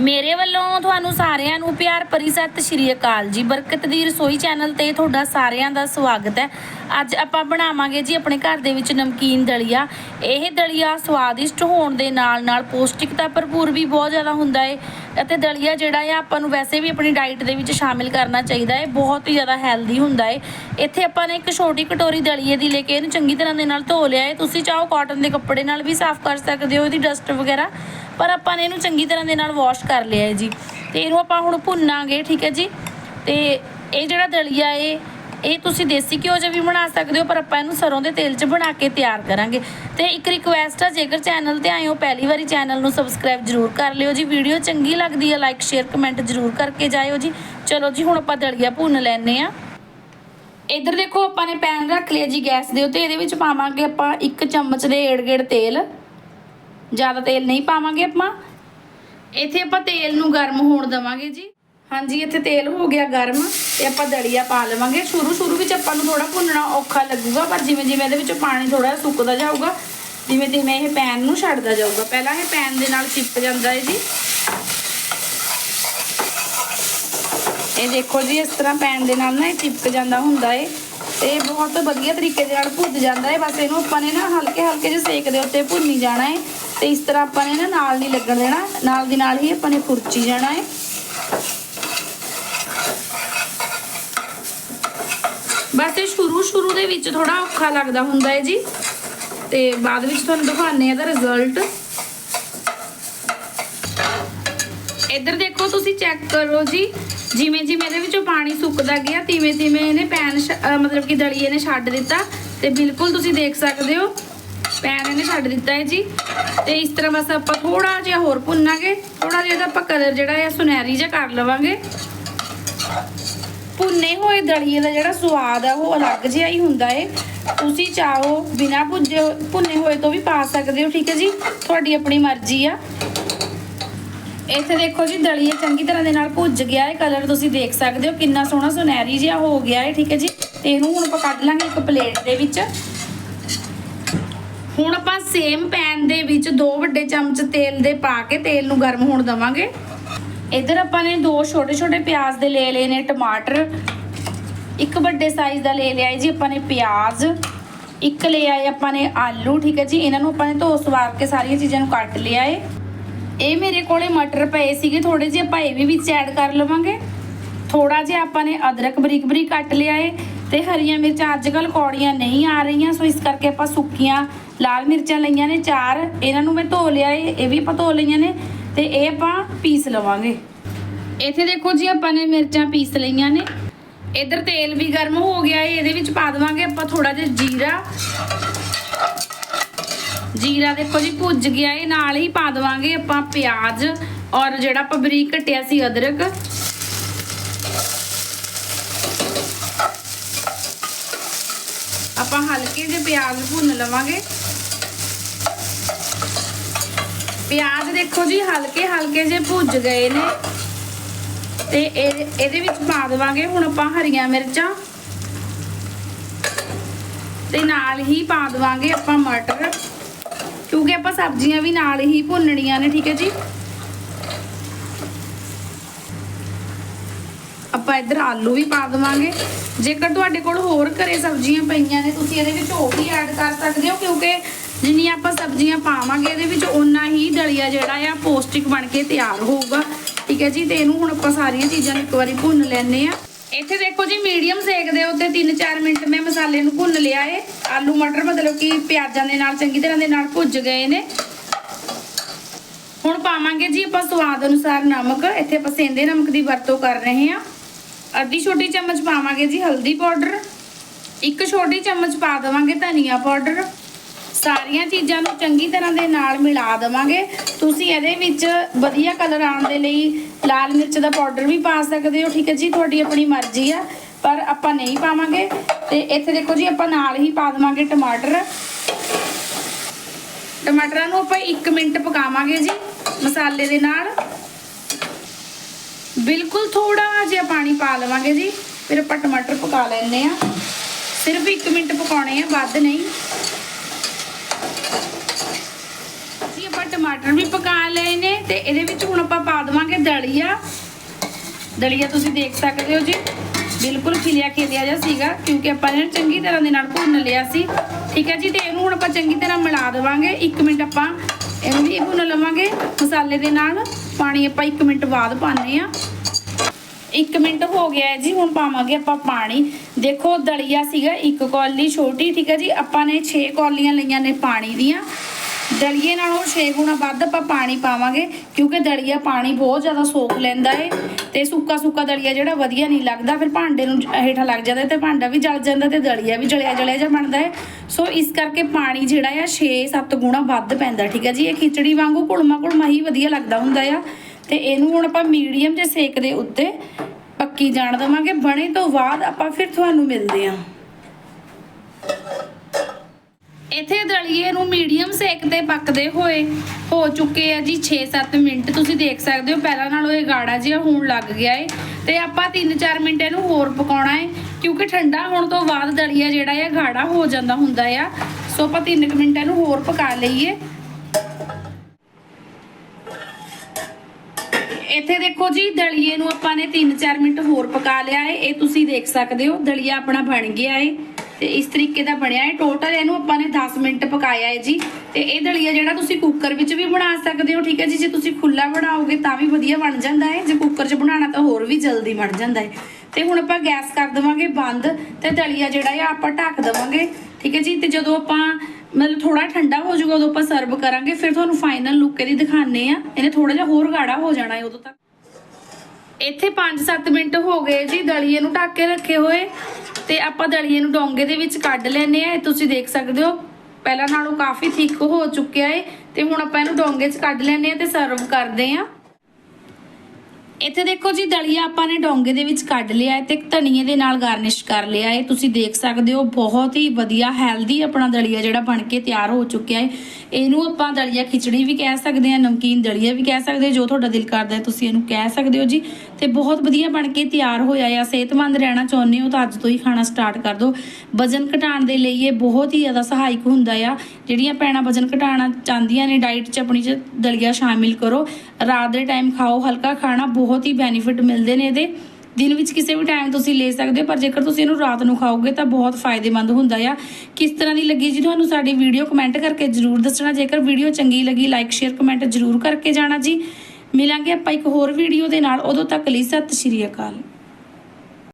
ਮੇਰੇ ਵੱਲੋਂ ਤੁਹਾਨੂੰ ਸਾਰਿਆਂ ਨੂੰ ਪਿਆਰ ਭਰੀ ਸਤਿ ਸ਼੍ਰੀ ਅਕਾਲ ਜੀ। ਬਰਕਤ ਦੀ ਰਸੋਈ ਚੈਨਲ ਤੇ ਤੁਹਾਡਾ ਸਾਰਿਆਂ ਦਾ ਸਵਾਗਤ ਹੈ। ਅੱਜ ਆਪਾਂ ਬਣਾਵਾਂਗੇ ਜੀ ਆਪਣੇ ਘਰ ਦੇ ਵਿੱਚ ਨਮਕੀਨ ਦਲੀਆ। ਇਹ ਦਲੀਆ ਸਵਾਦਿਸ਼ਟ ਹੋਣ ਦੇ ਨਾਲ ਨਾਲ ਪੌਸ਼ਟਿਕਤਾ ਭਰਪੂਰ ਵੀ ਬਹੁਤ ਜ਼ਿਆਦਾ ਹੁੰਦਾ ਹੈ ਅਤੇ ਦਲੀਆ ਜਿਹੜਾ ਹੈ ਆਪਾਂ ਨੂੰ ਵੈਸੇ ਵੀ ਆਪਣੀ ਡਾਈਟ ਦੇ ਵਿੱਚ ਸ਼ਾਮਿਲ ਕਰਨਾ ਚਾਹੀਦਾ ਹੈ ਬਹੁਤ ਹੀ ਜ਼ਿਆਦਾ ਹੈਲਦੀ ਹੁੰਦਾ ਹੈ ਇੱਥੇ ਆਪਾਂ ਨੇ ਇੱਕ ਛੋਟੀ ਕਟੋਰੀ ਦਲੀਏ ਦੀ ਲੈ ਕੇ ਇਹਨੂੰ ਚੰਗੀ ਤਰ੍ਹਾਂ ਦੇ ਨਾਲ ਧੋ ਲਿਆ ਹੈ ਤੁਸੀਂ ਚਾਹੋ ਕਾਟਨ ਦੇ ਕੱਪੜੇ ਨਾਲ ਵੀ ਸਾਫ਼ ਕਰ ਸਕਦੇ ਹੋ, ਇਹਦੀ ਡਸਟ ਵਗੈਰਾ। ਪਰ ਆਪਾਂ ਨੇ ਇਹਨੂੰ ਚੰਗੀ ਤਰ੍ਹਾਂ ਦੇ ਨਾਲ ਵਾਸ਼ ਕਰ ਲਿਆ ਹੈ ਜੀ। ਤੇ ਇਹਨੂੰ ਆਪਾਂ ਹੁਣ ਭੁੰਨਾਂਗੇ, ਠੀਕ ਹੈ ਜੀ। ਤੇ ਇਹ ਜਿਹੜਾ ਦਲੀਆ ਏ ਇਹ ਤੁਸੀਂ ਦੇਸੀ ਘਿਓ 'ਚ ਵੀ ਬਣਾ ਸਕਦੇ ਹੋ, ਪਰ ਆਪਾਂ ਇਹਨੂੰ ਸਰੋਂ ਦੇ ਤੇਲ 'ਚ ਬਣਾ ਕੇ ਤਿਆਰ ਕਰਾਂਗੇ। ਤੇ ਇੱਕ ਰਿਕੁਐਸਟ ਆ, ਜੇਕਰ ਚੈਨਲ ਤੇ ਆਏ ਹੋ, ਪਹਿਲੀ ਵਾਰੀ ਚੈਨਲ ਨੂੰ ਸਬਸਕ੍ਰਾਈਬ ਜਰੂਰ ਕਰ ਲਿਓ ਜੀ। ਵੀਡੀਓ ਚੰਗੀ ਲੱਗਦੀ ਹੈ ਲਾਈਕ ਸ਼ੇਅਰ ਕਮੈਂਟ ਜਰੂਰ ਕਰਕੇ ਜਾਇਓ ਜੀ। ਚਲੋ ਜੀ, ਹੁਣ ਆਪਾਂ ਦਲੀਆ ਭੁੰਨ ਲੈਣੇ ਆ ਇੱਧਰ ਦੇਖੋ, ਆਪਾਂ ਨੇ ਪੈਨ ਰੱਖ ਲਿਆ ਜੀ ਗੈਸ ਦੇ ਉੱਤੇ। ਇਹਦੇ ਵਿੱਚ ਪਾਵਾਂਗੇ ਆਪਾਂ ਇੱਕ ਚਮਚ ਦੇ ਏੜ-ਗੇੜ ਤੇਲ। ਜ਼ਿਆਦਾ ਤੇਲ ਨਹੀਂ ਪਾਵਾਂਗੇ ਆਪਾਂ। ਇੱਥੇ ਆਪਾਂ ਤੇਲ ਨੂੰ ਗਰਮ ਹੋਣ ਦਵਾਂਗੇ ਜੀ। ਹਾਂਜੀ, ਇੱਥੇ ਤੇਲ ਹੋ ਗਿਆ ਗਰਮ ਤੇ ਆਪਾਂ ਦਲੀਆ ਪਾ ਲਵਾਂਗੇ। ਸ਼ੁਰੂ ਸ਼ੁਰੂ ਵਿੱਚ ਆਪਾਂ ਨੂੰ ਥੋੜਾ ਭੁੰਨਣਾ ਔਖਾ ਲੱਗੂਗਾ, ਪਰ ਜਿਵੇਂ ਜਿਵੇਂ ਇਹਦੇ ਵਿੱਚੋਂ ਪਾਣੀ ਥੋੜਾ ਸੁੱਕਦਾ ਜਾਊਗਾ, ਜਿਵੇਂ ਜਿਵੇਂ ਇਹ ਪੈਨ ਨੂੰ ਛੱਡਦਾ ਜਾਊਗਾ। ਪਹਿਲਾਂ ਇਹ ਪੈਨ ਦੇ ਨਾਲ ਚਿਪਕ ਜਾਂਦਾ ਹੈ ਜੀ। ਇਹ ਦੇਖੋ ਜੀ, ਇਸ ਤਰ੍ਹਾਂ ਪੈਨ ਦੇ ਨਾਲ ਨਾ ਇਹ ਚਿਪਕ ਜਾਂਦਾ ਹੁੰਦਾ ਏ। ਤੇ ਬਹੁਤ ਵਧੀਆ ਤਰੀਕੇ ਦੇ ਨਾਲ ਭੁੱਜ ਜਾਂਦਾ ਏ। ਬਸ ਇਹਨੂੰ ਆਪਾਂ ਨੇ ਨਾ ਹਲਕੇ ਹਲਕੇ ਜਿਹੇ ਸੇਕ ਦੇ ਉੱਤੇ ਭੁੰਨੀ ਜਾਣਾ ਏ। ਤੇ ਇਸ ਤਰ੍ਹਾਂ ਆਪਾਂ ਨੇ ਨਾ ਨਾਲ ਨਹੀਂ ਲੱਗਣ ਦੇਣਾ। ਨਾਲ ਦੀ ਨਾਲ ਹੀ ਆਪਾਂ ਨੇ ਖੁਰਚੀ ਜਾਣਾ ਏ। ਬਸ ਇਹ ਸ਼ੁਰੂ ਸ਼ੁਰੂ ਦੇ ਵਿੱਚ ਥੋੜਾ ਔਖਾ ਲੱਗਦਾ ਹੁੰਦਾ ਏ ਜੀ। ਤੇ ਬਾਅਦ ਵਿੱਚ ਤੁਹਾਨੂੰ ਦਿਖਾਉਂਦੇ ਆ ਇਹਦਾ ਰਿਜ਼ਲਟ ਇੱਧਰ ਦੇਖੋ ਤੁਸੀਂ ਚੈੱਕ ਕਰੋ ਜੀ। ਜਿਵੇਂ ਜਿਵੇਂ ਇਹਦੇ ਵਿੱਚੋਂ ਪਾਣੀ ਸੁੱਕਦਾ ਗਿਆ, ਤਿਵੇਂ ਤਿਵੇਂ ਇਹਨੇ ਪੈਨ ਮਤਲਬ ਕਿ ਦਲੀਏ ਨੇ ਛੱਡ ਦਿੱਤਾ। ਤੇ ਬਿਲਕੁਲ ਤੁਸੀਂ ਦੇਖ ਸਕਦੇ ਹੋ। ਪੈਨ ਇਹਨੇ ਛੱਡ ਦਿੱਤਾ ਹੈ ਜੀ। ਤੇ ਇਸ ਤਰ੍ਹਾਂ ਬਸ ਆਪਾਂ ਥੋੜਾ ਜਿਹਾ ਹੋਰ ਭੁੰਨਾਂਗੇ। ਥੋੜਾ ਜਿਹਾ ਇਹਦਾ ਆਪਾਂ ਕਲਰ ਜਿਹੜਾ ਹੈ, ਸੁਨਹਿਰੀ ਜਿਹਾ ਕਰ ਲਵਾਂਗੇ। ਭੁੰਨੇ ਹੋਏ ਦਲੀਏ ਦਾ ਜਿਹੜਾ ਸਵਾਦ ਆ, ਉਹ ਅਲੱਗ ਜਿਹਾ ਹੀ ਹੁੰਦਾ ਏ ਤੁਸੀਂ ਚਾਹੋ ਬਿਨਾ ਭੁੱਜੇ, ਭੁੰਨੇ ਹੋਏ ਤੋਂ ਵੀ ਪਾ ਸਕਦੇ ਹੋ, ਠੀਕ ਹੈ ਜੀ? ਤੁਹਾਡੀ ਆਪਣੀ ਮਰਜ਼ੀ ਆ। ਇੱਥੇ ਦੇਖੋ ਜੀ, ਦਲੀਏ ਚੰਗੀ ਤਰ੍ਹਾਂ ਦੇ ਨਾਲ ਭੁੱਜ ਗਿਆ ਹੈ। ਕਲਰ ਤੁਸੀਂ ਦੇਖ ਸਕਦੇ ਹੋ, ਕਿੰਨਾ ਸੋਹਣਾ ਸੁਨਹਿਰੀ ਜਿਹਾ ਹੋ ਗਿਆ ਹੈ, ਠੀਕ ਹੈ ਜੀ? ਤੇ ਇਹਨੂੰ ਹੁਣ ਆਪਾਂ ਕੱਢ ਲਾਂਗੇ ਇੱਕ ਪਲੇਟ ਦੇ ਵਿੱਚ। ਹੁਣ ਆਪਾਂ ਸੇਮ ਪੈਨ ਦੇ ਵਿੱਚ ਦੋ ਵੱਡੇ ਚਮਚ ਤੇਲ ਦੇ ਪਾ ਕੇ ਤੇਲ ਨੂੰ ਗਰਮ ਹੋਣ ਦਵਾਂਗੇ। ਇੱਧਰ ਆਪਾਂ ਨੇ ਦੋ ਛੋਟੇ ਛੋਟੇ ਪਿਆਜ਼ ਦੇ ਲੈ ਲਏ ਨੇ ਟਮਾਟਰ। ਇੱਕ ਵੱਡੇ ਸਾਈਜ਼ ਦਾ ਲੈ ਲਿਆ ਹੈ ਜੀ ਆਪਾਂ ਨੇ ਪਿਆਜ਼। ਇੱਕ ਲੈ ਆਏ ਆਪਾਂ ਨੇ ਆਲੂ, ਠੀਕ ਹੈ ਜੀ? ਇਹਨਾਂ ਨੂੰ ਆਪਾਂ ਨੇ ਧੋ ਸਵਾਰ ਕੇ ਸਾਰੀਆਂ ਚੀਜ਼ਾਂ ਨੂੰ ਕੱਟ ਲਿਆ ਏ। ਇਹ ਮੇਰੇ ਕੋਲੇ ਮਟਰ ਪਏ ਸੀਗੇ ਥੋੜੇ ਜਿਹੇ ਆਪਾਂ ਇਹ ਵੀ ਵਿੱਚ ਐਡ ਕਰ ਲਵਾਂਗੇ। ਥੋੜਾ ਜਿਹਾ ਆਪਾਂ ਨੇ ਅਦਰਕ ਬਰੀਕ ਬਰੀਕ ਕੱਟ ਲਿਆ ਏ। ਤੇ ਹਰੀਆਂ ਮਿਰਚਾਂ ਅੱਜ ਕੱਲ ਕੌੜੀਆਂ ਨਹੀਂ ਆ ਰਹੀਆਂ, ਸੋ ਇਸ ਕਰਕੇ ਆਪਾਂ ਸੁੱਕੀਆਂ ਲਾਲ ਮਿਰਚਾਂ ਲਈਆਂ ਨੇ ਚਾਰ। ਇਹਨਾਂ ਨੂੰ ਮੈਂ ਧੋ ਲਿਆ ਏ, ਇਹ ਵੀ ਆਪਾਂ ਧੋ ਲਈਆਂ ਨੇ ਤੇ ਇਹ ਆਪਾਂ ਪੀਸ ਲਵਾਂਗੇ। ਇੱਥੇ ਦੇਖੋ ਜੀ ਆਪਾਂ ਨੇ ਮਿਰਚਾਂ ਪੀਸ ਲਈਆਂ ਨੇ। ਇਧਰ ਤੇਲ ਵੀ ਗਰਮ ਹੋ ਗਿਆ ਏ, ਇਹਦੇ ਵਿੱਚ ਪਾ ਦੇਵਾਂਗੇ ਆਪਾਂ ਥੋੜਾ ਜਿਹਾ ਜੀਰਾ। ਜੀਰਾ ਦੇਖੋ ਜੀ ਭੁੱਜ ਗਿਆ ਏ, ਨਾਲ ਹੀ ਪਾ ਦੇਵਾਂਗੇ ਆਪਾਂ ਪਿਆਜ਼ ਔਰ ਜਿਹੜਾ ਆਪਾਂ ਬਰੀਕ ਕੱਟਿਆ ਸੀ ਅਦਰਕ। ਆਪਾਂ ਹਲਕੇ ਜਿਹੇ ਪਿਆਜ਼ ਭੁੰਨ ਲਵਾਂਗੇ। ਪਿਆਜ਼ ਦੇਖੋ ਜੀ ਹਲਕੇ ਹਲਕੇ ਜਿਹੇ ਭੁੱਜ ਗਏ ਨੇ। ਤੇ ਇਹ- ਇਹਦੇ ਵਿੱਚ ਪਾ ਦੇਵਾਂਗੇ ਹੁਣ ਆਪਾਂ ਹਰੀਆਂ ਮਿਰਚਾਂ। ਤੇ ਨਾਲ ਹੀ ਪਾ ਦੇਵਾਂਗੇ ਆਪਾਂ ਮਟਰ। ਕਿਉਂਕਿ ਆਪਾਂ ਸਬਜ਼ੀਆਂ ਵੀ ਨਾਲ ਹੀ ਭੁੰਨਣੀਆਂ ਨੇ, ਠੀਕ ਹੈ ਜੀ? ਆਪਾਂ ਇੱਧਰ ਆਲੂ ਵੀ ਪਾ ਦੇਵਾਂਗੇ। ਜੇਕਰ ਤੁਹਾਡੇ ਕੋਲ ਹੋਰ ਘਰੇ ਸਬਜ਼ੀਆਂ ਪਈਆਂ ਨੇ, ਤੁਸੀਂ ਇਹਦੇ ਵਿੱਚ ਉਹ ਵੀ ਐਡ ਕਰ ਸਕਦੇ ਹੋ, ਕਿਉਂਕਿ ਜਿੰਨੀਆਂ ਆਪਾਂ ਸਬਜ਼ੀਆਂ ਪਾਵਾਂਗੇ, ਇਹਦੇ ਵਿੱਚ ਓਨਾ ਹੀ ਦਲੀਆ ਜਿਹੜਾ ਆ, ਪੌਸ਼ਟਿਕ ਬਣ ਕੇ ਤਿਆਰ ਹੋਊਗਾ। ਠੀਕ ਹੈ ਜੀ? ਤੇ ਇਹਨੂੰ ਹੁਣ ਆਪਾਂ ਸਾਰੀਆਂ ਚੀਜ਼ਾਂ ਨੂੰ ਇੱਕ ਵਾਰੀ ਭੁੰਨ ਲੈਣੇ ਆ ਇੱਥੇ ਦੇਖੋ ਜੀ ਮੀਡੀਅਮ ਸੇਕ ਦੇ ਉੱਤੇ 3-4 ਮਿੰਟ ਮੈਂ ਮਸਾਲੇ ਨੂੰ ਭੁੰਨ ਲਿਆ ਏ। ਆਲੂ, ਮਟਰ ਮਤਲਬ ਕਿ ਪਿਆਜ਼ਾਂ ਦੇ ਨਾਲ, ਚੰਗੀ ਤਰ੍ਹਾਂ ਦੇ ਨਾਲ ਭੁੱਜ ਗਏ ਨੇ। ਹੁਣ ਪਾਵਾਂਗੇ ਜੀ ਆਪਾਂ ਸਵਾਦ ਅਨੁਸਾਰ ਨਮਕ। ਇੱਥੇ ਆਪਾਂ ਸੇਂਦੇ ਨਮਕ ਦੀ ਵਰਤੋਂ ਕਰ ਰਹੇ ਹਾਂ। ਅੱਧੀ ਛੋਟੀ ਚਮਚ ਪਾਵਾਂਗੇ ਜੀ ਹਲਦੀ ਪਾਊਡਰ, ਇੱਕ ਛੋਟੀ ਚਮਚ ਪਾ ਦੇਵਾਂਗੇ ਧਨੀਆ ਪਾਊਡਰ। ਸਾਰੀਆਂ ਚੀਜ਼ਾਂ ਨੂੰ ਚੰਗੀ ਤਰ੍ਹਾਂ ਦੇ ਨਾਲ ਮਿਲਾ ਦੇਵਾਂਗੇ। ਤੁਸੀਂ ਇਹਦੇ ਵਿੱਚ ਵਧੀਆ ਕਲਰ ਆਉਣ ਦੇ ਲਈ ਲਾਲ ਮਿਰਚ ਦਾ ਪਾਊਡਰ ਵੀ ਪਾ ਸਕਦੇ ਹੋ, ਠੀਕ ਹੈ ਜੀ? ਤੁਹਾਡੀ ਆਪਣੀ ਮਰਜ਼ੀ ਆ, ਪਰ ਆਪਾਂ ਨਹੀਂ ਪਾਵਾਂਗੇ। ਤੇ ਇੱਥੇ ਦੇਖੋ ਜੀ, ਆਪਾਂ ਨਾਲ ਹੀ ਪਾ ਦੇਵਾਂਗੇ ਟਮਾਟਰ। ਟਮਾਟਰਾਂ ਨੂੰ ਆਪਾਂ 1 ਮਿੰਟ ਪਕਾਵਾਂਗੇ ਜੀ ਮਸਾਲੇ ਦੇ ਨਾਲ। ਬਿਲਕੁਲ ਥੋੜਾ ਜਿਹਾ ਪਾਣੀ ਪਾ ਲਵਾਂਗੇ ਜੀ। ਫਿਰ ਆਪਾਂ ਟਮਾਟਰ ਪਕਾ ਲੈਣੇ ਆ ਸਿਰਫ 1 ਮਿੰਟ ਪਕਾਉਣੇ ਆ, ਵੱਧ ਨਹੀਂ। ਜੀ, ਆਪਾਂ ਟਮਾਟਰ ਵੀ ਪਕਾ ਲਏ ਨੇ ਤੇ ਇਹਦੇ ਵਿੱਚ ਹੁਣ ਆਪਾਂ ਪਾ ਦੇਵਾਂਗੇ ਦਲੀਆ। ਦਲੀਆ ਤੁਸੀਂ ਦੇਖ ਸਕਦੇ ਹੋ ਜੀ। ਬਿਲਕੁਲ ਖਿਲਿਆ ਖਿਲਿਆ ਜਿਹਾ ਸੀਗਾ, ਕਿਉਂਕਿ ਆਪਾਂ ਇਹਨੂੰ ਚੰਗੀ ਤਰ੍ਹਾਂ ਦੇ ਨਾਲ ਭੁੰਨ ਲਿਆ ਸੀ। ਠੀਕ ਹੈ ਜੀ, ਤੇ ਇਹਨੂੰ ਹੁਣ ਆਪਾਂ ਚੰਗੀ ਤਰ੍ਹਾਂ ਮਿਲਾ ਦੇਵਾਂਗੇ। 1 ਮਿੰਟ ਆਪਾਂ ਇਹਨੂੰ ਵੀ ਭੁੰਨ ਲਵਾਂਗੇ ਮਸਾਲੇ ਦੇ ਨਾਲ। ਪਾਣੀ ਆਪਾਂ 1 ਮਿੰਟ ਬਾਅਦ ਪਾਉਂਦੇ ਆ 1 ਮਿੰਟ ਹੋ ਗਿਆ ਹੈ ਜੀ, ਹੁਣ ਪਾਵਾਂਗੇ ਆਪਾਂ ਪਾਣੀ। ਦੇਖੋ, ਦਲੀਆ ਸੀਗਾ ਇੱਕ ਕੌਲੀ ਛੋਟੀ, ਠੀਕ ਹੈ ਜੀ? ਆਪਾਂ ਨੇ 6 ਕੌਲੀਆਂ ਲਈਆਂ ਨੇ ਪਾਣੀ ਦੀਆਂ। ਦਲੀਏ ਨਾਲੋਂ 6 ਗੁਣਾ ਵੱਧ ਆਪਾਂ ਪਾਣੀ ਪਾਵਾਂਗੇ, ਕਿਉਂਕਿ ਦਲੀਆ ਪਾਣੀ ਬਹੁਤ ਜ਼ਿਆਦਾ ਸੋਖ ਲੈਂਦਾ ਏ, ਤੇ ਸੁੱਕਾ ਸੁੱਕਾ ਦਲੀਆ ਜਿਹੜਾ ਵਧੀਆ ਨਹੀਂ ਲੱਗਦਾ, ਫਿਰ ਭਾਂਡੇ ਨੂੰ ਹੇਠਾਂ ਲੱਗ ਜਾਂਦਾ ਤੇ ਭਾਂਡਾ ਵੀ ਜਲ ਜਾਂਦਾ ਤੇ ਦਲੀਆ ਵੀ ਜਲਿਆ ਜਲਿਆ ਜਿਹਾ ਬਣਦਾ ਏ। ਸੋ ਇਸ ਕਰਕੇ ਪਾਣੀ ਜਿਹੜਾ ਆ 6-7 ਗੁਣਾ ਵੱਧ ਪੈਂਦਾ, ਠੀਕ ਹੈ ਜੀ? ਇਹ ਖਿਚੜੀ ਵਾਂਗੂ ਘੁਲਮਾ ਕੁੜਮਾ ਹੀ ਵਧੀਆ ਲੱਗਦਾ ਹੁੰਦਾ ਆ। ਤੇ ਇਹਨੂੰ ਹੁਣ ਆਪਾਂ ਮੀਡੀਅਮ ਜੇ ਸੇਕ ਦੇ ਉੱਤੇ ਪੱਕੀ ਜਾਣ ਦੇਵਾਂਗੇ। ਬਣੇ ਤੋਂ ਬਾਅਦ ਆਪਾਂ ਫਿਰ ਤੁਹਾਨੂੰ ਮਿਲਦੇ ਹਾਂ ਇੱਥੇ ਦਲੀਏ ਨੂੰ ਮੀਡੀਅਮ ਸੇਕ ਤੇ ਪੱਕਦੇ ਹੋਏ ਹੋ ਚੁੱਕੇ ਆ ਜੀ 6-7 ਮਿੰਟ। ਤੁਸੀਂ ਦੇਖ ਸਕਦੇ ਹੋ, ਪਹਿਲਾਂ ਨਾਲੋਂ ਇਹ ਗਾੜਾ ਜਿਹਾ ਹੋਣ ਲੱਗ ਗਿਆ ਏ। ਤੇ ਆਪਾਂ 3-4 ਮਿੰਟ ਇਹਨੂੰ ਹੋਰ ਪਕਾਉਣਾ ਏ, ਕਿਉਂਕਿ ਠੰਡਾ ਹੋਣ ਤੋਂ ਬਾਅਦ ਦਲੀਆ ਜਿਹੜਾ ਹੈ ਗਾੜਾ ਹੋ ਜਾਂਦਾ ਹੁੰਦਾ ਆ। ਸੋ ਆਪਾਂ 3 ਮਿੰਟ ਇਹਨੂੰ ਹੋਰ ਪਕਾ ਲਈਏ। ਇੱਥੇ ਦੇਖੋ ਜੀ, ਦਲੀਏ ਨੂੰ ਆਪਾਂ ਨੇ 3-4 ਮਿੰਟ ਹੋਰ ਪਕਾ ਲਿਆ ਏ। ਇਹ ਤੁਸੀਂ ਦੇਖ ਸਕਦੇ ਹੋ, ਦਲੀਆ ਆਪਣਾ ਬਣ ਗਿਆ ਏ। ਤੇ ਇਸ ਤਰੀਕੇ ਦਾ ਬਣਿਆ ਹੈ। ਟੋਟਲ ਇਹਨੂੰ ਆਪਾਂ ਨੇ 10 ਮਿੰਟ ਪਕਾਇਆ ਹੈ ਜੀ। ਤੇ ਇਹ ਦਲੀਆ ਜਿਹੜਾ ਤੁਸੀਂ ਕੁੱਕਰ ਵਿੱਚ ਵੀ ਬਣਾ ਸਕਦੇ ਹੋ, ਠੀਕ ਹੈ ਜੀ। ਜੇ ਤੁਸੀਂ ਖੁੱਲਾ ਬਣਾਓਗੇ ਤਾਂ ਵੀ ਵਧੀਆ ਬਣ ਜਾਂਦਾ ਹੈ। ਜੇ ਕੁੱਕਰ 'ਚ ਬਣਾਉਣਾ ਤਾਂ ਹੋਰ ਵੀ ਜਲਦੀ ਬਣ ਜਾਂਦਾ ਹੈ। ਤੇ ਹੁਣ ਆਪਾਂ ਗੈਸ ਕਰ ਦੇਵਾਂਗੇ ਬੰਦ ਤੇ ਦਲੀਆ ਜਿਹੜਾ ਆ ਆਪਾਂ ਢੱਕ ਦੇਵਾਂਗੇ, ਠੀਕ ਹੈ ਜੀ। ਤੇ ਜਦੋਂ ਆਪਾਂ ਮਤਲਬ ਥੋੜਾ ਠੰਡਾ ਹੋ ਜਾਊਗਾ, ਉਦੋਂ ਆਪਾਂ ਸਰਵ ਕਰਾਂਗੇ। ਫਿਰ ਤੁਹਾਨੂੰ ਫਾਈਨਲ ਲੁੱਕ ਇਹਦੀ ਦਿਖਾਣੇ ਆ ਇਹਨੇ ਥੋੜਾ ਜਿਹਾ ਹੋਰ ਗਾੜਾ ਹੋ ਜਾਣਾ ਹੈ ਉਦੋਂ ਤੱਕ। ਇੱਥੇ 5-7 ਮਿੰਟ ਹੋ ਗਏ ਜੀ ਦਲੀਏ ਨੂੰ ਢੱਕ ਕੇ ਰੱਖੇ ਹੋਏ ਤੇ ਆਪਾਂ ਦਲੀਏ ਨੂੰ ਡੋਂਗੇ ਦੇ ਵਿੱਚ ਕੱਢ ਲੈਨੇ ਆ ਇਹ ਤੁਸੀਂ ਦੇਖ ਸਕਦੇ ਹੋ। ਪਹਿਲਾਂ ਨਾਲੋਂ ਕਾਫੀ ਥਿੱਕ ਹੋ ਚੁੱਕਿਆ ਏ ਤੇ ਹੁਣ ਆਪਾਂ ਇਹਨੂੰ ਡੋਂਗੇ 'ਚ ਕੱਢ ਲੈਨੇ ਆ ਤੇ ਸਰਵ ਕਰਦੇ ਆ ਇੱਥੇ ਦੇਖੋ ਜੀ ਦਲੀਆ ਆਪਾਂ ਨੇ ਡੋਂਗੇ ਦੇ ਵਿੱਚ ਕੱਢ ਲਿਆ ਹੈ ਤੇ ਧਨੀਏ ਦੇ ਨਾਲ ਗਾਰਨਿਸ਼ ਕਰ ਲਿਆ ਹੈ ਤੁਸੀਂ ਦੇਖ ਸਕਦੇ ਹੋ, ਬਹੁਤ ਹੀ ਵਧੀਆ, ਹੈਲਦੀ ਆਪਣਾ ਦਲੀਆ ਜਿਹੜਾ ਬਣ ਕੇ ਤਿਆਰ ਹੋ ਚੁੱਕਿਆ ਹੈ ਇਹਨੂੰ ਆਪਾਂ ਦਲੀਆ ਖਿਚੜੀ ਵੀ ਕਹਿ ਸਕਦੇ ਹਾਂ, ਨਮਕੀਨ ਦਲੀਆ ਵੀ ਕਹਿ ਸਕਦੇ ਜੋ ਤੁਹਾਡਾ ਦਿਲ ਕਰਦਾ ਤੁਸੀਂ ਇਹਨੂੰ ਕਹਿ ਸਕਦੇ ਹੋ ਜੀ। ਤੇ ਬਹੁਤ ਵਧੀਆ ਬਣ ਕੇ ਤਿਆਰ ਹੋਇਆ ਆ, ਸਿਹਤਮੰਦ ਰਹਿਣਾ ਚਾਹੁੰਦੇ ਹੋ ਤਾਂ ਅੱਜ ਤੋਂ ਹੀ ਖਾਣਾ ਸਟਾਰਟ ਕਰ ਦਿਓ। ਵਜਨ ਘਟਾਉਣ ਦੇ ਲਈ ਇਹ ਬਹੁਤ ਹੀ ਜ਼ਿਆਦਾ ਸਹਾਇਕ ਹੁੰਦਾ ਆ। ਜਿਹੜੀਆਂ ਭੈਣਾਂ ਵਜਨ ਘਟਾਉਣਾ ਚਾਹੁੰਦੀਆਂ ਨੇ ਡਾਈਟ 'ਚ ਆਪਣੀ 'ਚ ਦਲੀਆ ਸ਼ਾਮਿਲ ਕਰੋ। ਰਾਤ ਦੇ ਟਾਈਮ ਖਾਓ, ਹਲਕਾ ਖਾਣਾ ਬਹੁਤ ਹੀ ਬੈਨੀਫਿਟ ਮਿਲਦੇ ਨੇ ਇਹਦੇ। ਦਿਨ ਵਿੱਚ ਕਿਸੇ ਵੀ ਟਾਈਮ ਤੁਸੀਂ ਲੈ ਸਕਦੇ ਹੋ, ਪਰ ਜੇਕਰ ਤੁਸੀਂ ਇਹਨੂੰ ਰਾਤ ਨੂੰ ਖਾਓਗੇ ਤਾਂ ਬਹੁਤ ਫਾਇਦੇਮੰਦ ਹੁੰਦਾ ਆ। ਕਿਸ ਤਰ੍ਹਾਂ ਦੀ ਲੱਗੀ ਜੀ ਤੁਹਾਨੂੰ ਸਾਡੀ ਵੀਡੀਓ ਕਮੈਂਟ ਕਰਕੇ ਜਰੂਰ ਦੱਸਣਾ। ਜੇਕਰ ਵੀਡੀਓ ਚੰਗੀ ਲੱਗੀ ਲਾਈਕ ਸ਼ੇਅਰ ਕਮੈਂਟ ਜਰੂਰ ਕਰਕੇ ਜਾਣਾ ਜੀ। ਮਿਲਾਂਗੇ ਆਪਾਂ ਇੱਕ ਹੋਰ ਵੀਡੀਓ ਦੇ ਨਾਲ। ਉਦੋਂ ਤੱਕ ਲਈ ਸਤਿ ਸ਼੍ਰੀ ਅਕਾਲ।